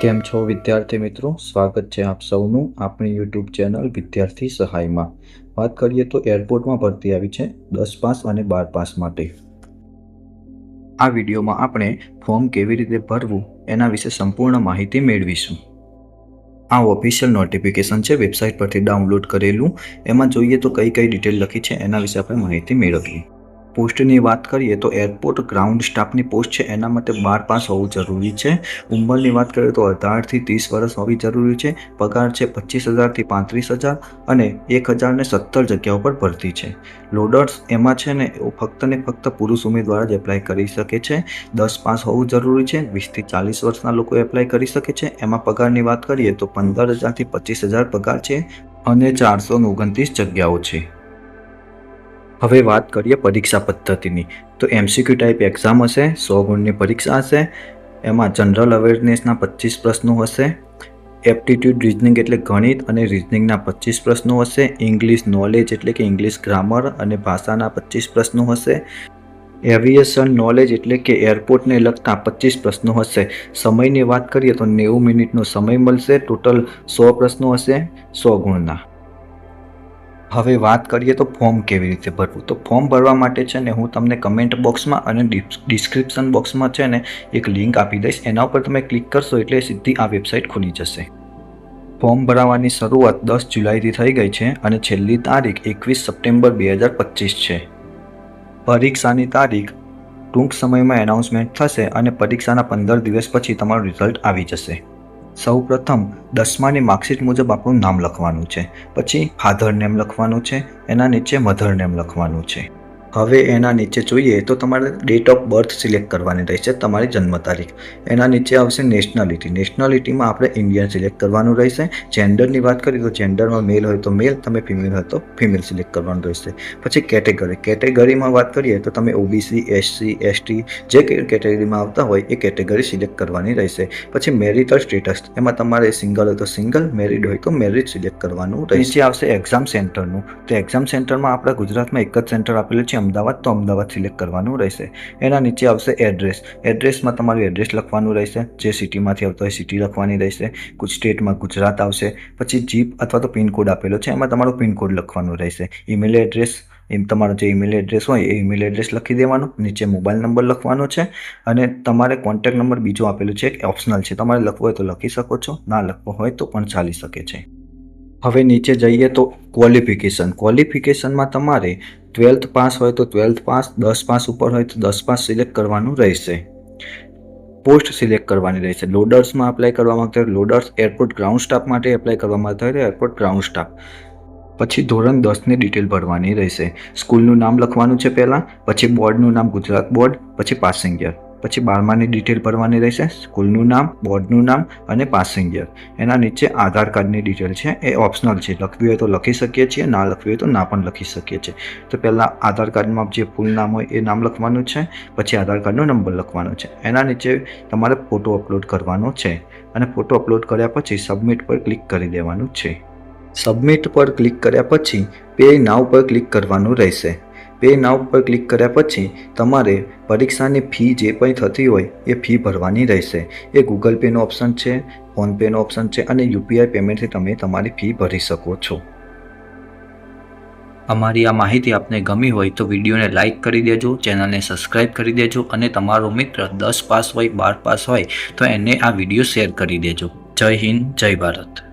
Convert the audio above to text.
કેમ છો વિદ્યાર્થી મિત્રો? સ્વાગત છે આપ સૌનું આપણી યુટ્યુબ ચેનલ વિદ્યાર્થી સહાયમાં. વાત કરીએ તો એરપોર્ટમાં ભરતી આવી છે દસ પાસ અને બાર પાસ માટે. આ વિડીયોમાં આપણે ફોર્મ કેવી રીતે ભરવું એના વિશે સંપૂર્ણ માહિતી મેળવીશું. આ ઓફિશિયલ નોટિફિકેશન છે, વેબસાઇટ પરથી ડાઉનલોડ કરેલું. એમાં જોઈએ તો કઈ કઈ ડિટેલ લખી છે એના વિશે આપણે માહિતી મેળવીએ. પોસ્ટની વાત કરીએ તો એરપોર્ટ ગ્રાઉન્ડ સ્ટાફની પોસ્ટ છે. એના માટે બાર પાસ હોવું જરૂરી છે. ઉંમરની વાત કરીએ તો અઢારથી ત્રીસ વર્ષ હોવી જરૂરી છે. પગાર છે પચીસ હજારથી પાંત્રીસ હજાર અને એક હજારને સત્તર જગ્યાઓ પર ભરતી છે. લોડર્સ એમાં છે ને ફક્ત ને ફક્ત પુરુષ ઉમેદવાર જ એપ્લાય કરી શકે છે. દસ પાસ હોવું જરૂરી છે. વીસથી ચાલીસ વર્ષના લોકો એપ્લાય કરી શકે છે. એમાં પગારની વાત કરીએ તો પંદર હજારથી પચીસ હજાર પગાર છે અને ચારસો ઓગણત્રીસ જગ્યાઓ છે. હવે વાત કરીએ પરીક્ષા પદ્ધતિની. તો એમસીક્યુ ટાઈપ એક્ઝામ હશે, સો ગુણની પરીક્ષા હશે, એમાં જનરલ અવેરનેસના પચીસ પ્રશ્નો હશે એપ્ટિટ્યૂડ રિઝનિંગ એટલે ગણિત અને રિઝનિંગના પચીસ પ્રશ્નો હશે ઇંગ્લિશ નોલેજ એટલે કે ઇંગ્લિશ ગ્રામર અને ભાષાના પચીસ પ્રશ્નો હશે એવિએશન નોલેજ એટલે કે એરપોર્ટને લગતા પચીસ પ્રશ્નો હશે. સમયની વાત કરીએ તો નેવું મિનિટનો સમય મળશે ટોટલ સો પ્રશ્નો હશે, સો ગુણના. હવે વાત કરીએ તો ફોર્મ કેવી રીતે ભરવું? તો ફોર્મ ભરવા માટે છે ને હું તમને કમેન્ટ બોક્સમાં અને ડિસ્ક્રિપ્શન બોક્સમાં છે ને એક લિંક આપી દઈશ. એના ઉપર તમે ક્લિક કરશો એટલે સીધી આ વેબસાઇટ ખુલી જશે. ફોર્મ ભરાવાની શરૂઆત દસ જુલાઈથી થઈ ગઈ છે અને છેલ્લી તારીખ એકવીસ સપ્ટેમ્બર બે હજાર પચીસ છે. પરીક્ષાની તારીખ ટૂંક સમયમાં એનાઉન્સમેન્ટ થશે અને પરીક્ષાના પંદર દિવસ પછી તમારું રિઝલ્ટ આવી જશે. સૌ પ્રથમ દસમાની માર્કશીટ મુજબ આપણું નામ લખવાનું છે. પછી ફાધર નેમ લખવાનું છે, એના નીચે મધર નેમ લખવાનું છે. હવે એના નીચે જોઈએ તો તમારે ડેટ ઓફ બર્થ સિલેક્ટ કરવાની રહેશે તમારી જન્મ તારીખ. એના નીચે આવશે નેશનાલિટી નેશનાલિટીમાં આપણે ઇન્ડિયન સિલેક્ટ કરવાનું રહેશે. જેન્ડરની વાત કરીએ તો જેન્ડરમાં મેલ હોય તો મેલ તમે ફિમેલ હોય તો ફિમેલ સિલેક્ટ કરવાનું રહેશે. પછી કેટેગરી કેટેગરીમાં વાત કરીએ તો તમે ઓબીસી એસસી એસટી જે કેટેગરીમાં આવતા હોય એ કેટેગરી સિલેક્ટ કરવાની રહેશે. પછી મેરિટલ સ્ટેટસ એમાં તમારે સિંગલ હોય તો સિંગલ મેરિડ હોય તો મેરિડ સિલેક્ટ કરવાનું રહેશે. આવશે એક્ઝામ સેન્ટરનું તો એક્ઝામ સેન્ટરમાં આપણા ગુજરાતમાં એક જ સેન્ટર આપેલું છે અમદાવાદ, તો અમદાવાદ સિલેક્ટ કરવાનું રહેશે. એના નીચે આવશે એડ્રેસ એડ્રેસમાં તમારું એડ્રેસ લખવાનું રહેશે. જે સિટીમાંથી આવતો હોય સિટી લખવાની રહેશે. કુછ સ્ટેટમાં ગુજરાત આવશે. પછી જીપ અથવા તો પિનકોડ આપેલો છે. એમાં તમારો પિનકોડ લખવાનું રહેશે. ઈમેલ એડ્રેસ એમ તમારો જે ઈમેલ એડ્રેસ હોય એ ઈમેલ એડ્રેસ લખી દેવાનો. નીચે મોબાઈલ નંબર લખવાનો છે. અને તમારે કોન્ટેક્ટ નંબર બીજો આપેલો છે. એક ઓપ્શનલ છે. તમારે લખવો હોય તો લખી શકો છો. ના લખવો હોય તો પણ ચાલી શકે છે. હવે નીચે જઈએ તો ક્વોલિફિકેશન ક્વોલિફિકેશનમાં તમારે ટ્વેલ્થ પાસ હોય તો ટ્વેલ્થ પાસ દસ પાસ ઉપર હોય તો દસ પાસ સિલેક્ટ કરવાનું રહેશે. પોસ્ટ સિલેક્ટ કરવાની રહેશે. લોડર્સમાં એપ્લાય કરવા માંગતા હોય લોડર્સ એરપોર્ટ ગ્રાઉન્ડ સ્ટાફ માટે એપ્લાય કરવા માંગતા હોય તો એરપોર્ટ ગ્રાઉન્ડ સ્ટાફ પછી ધોરણ દસની ડિટેલ ભરવાની રહેશે. સ્કૂલનું નામ લખવાનું છે પહેલાં, પછી બોર્ડનું નામ ગુજરાત બોર્ડ પછી પાસિંગ યર પછી બારમાની ડિટેલ ભરવાની રહેશે, સ્કૂલનું નામ, બોર્ડનું નામ અને પાસિંગ એના નીચે આધાર કાર્ડની ડિટેલ છે, એ ઓપ્શનલ છે. લખવી હોય તો લખી શકીએ છીએ, ના લખવી હોય તો ના પણ લખી શકીએ છીએ. તો પહેલાં આધાર કાર્ડમાં જે ફૂલ નામ હોય એ નામ લખવાનું છે, પછી આધાર કાર્ડનો નંબર લખવાનો છે. એના નીચે તમારે ફોટો અપલોડ કરવાનો છે અને ફોટો અપલોડ કર્યા પછી સબમિટ પર ક્લિક કરી દેવાનું છે. સબમિટ પર ક્લિક કર્યા પછી પે નાવ પર ક્લિક કરવાનું રહેશે. પે નાવ પર ક્લિક કર્યા પછી તમારે પરીક્ષાની ફી જે પણ થતી હોય એ ફી ભરવાની રહેશે. એ ગૂગલ પેનો ઓપ્શન છે ફોનપેનો ઓપ્શન છે અને યુપીઆઈ પેમેન્ટથી તમે તમારી ફી ભરી શકો છો. અમારી આ માહિતી આપને ગમી હોય તો વિડીયોને લાઇક કરી દેજો, ચેનલને સબસ્ક્રાઇબ કરી દેજો અને તમારો મિત્ર દસ પાસ હોય, બાર પાસ હોય તો એને આ વીડિયો શેર કરી દેજો. જય હિન્દ, જય ભારત.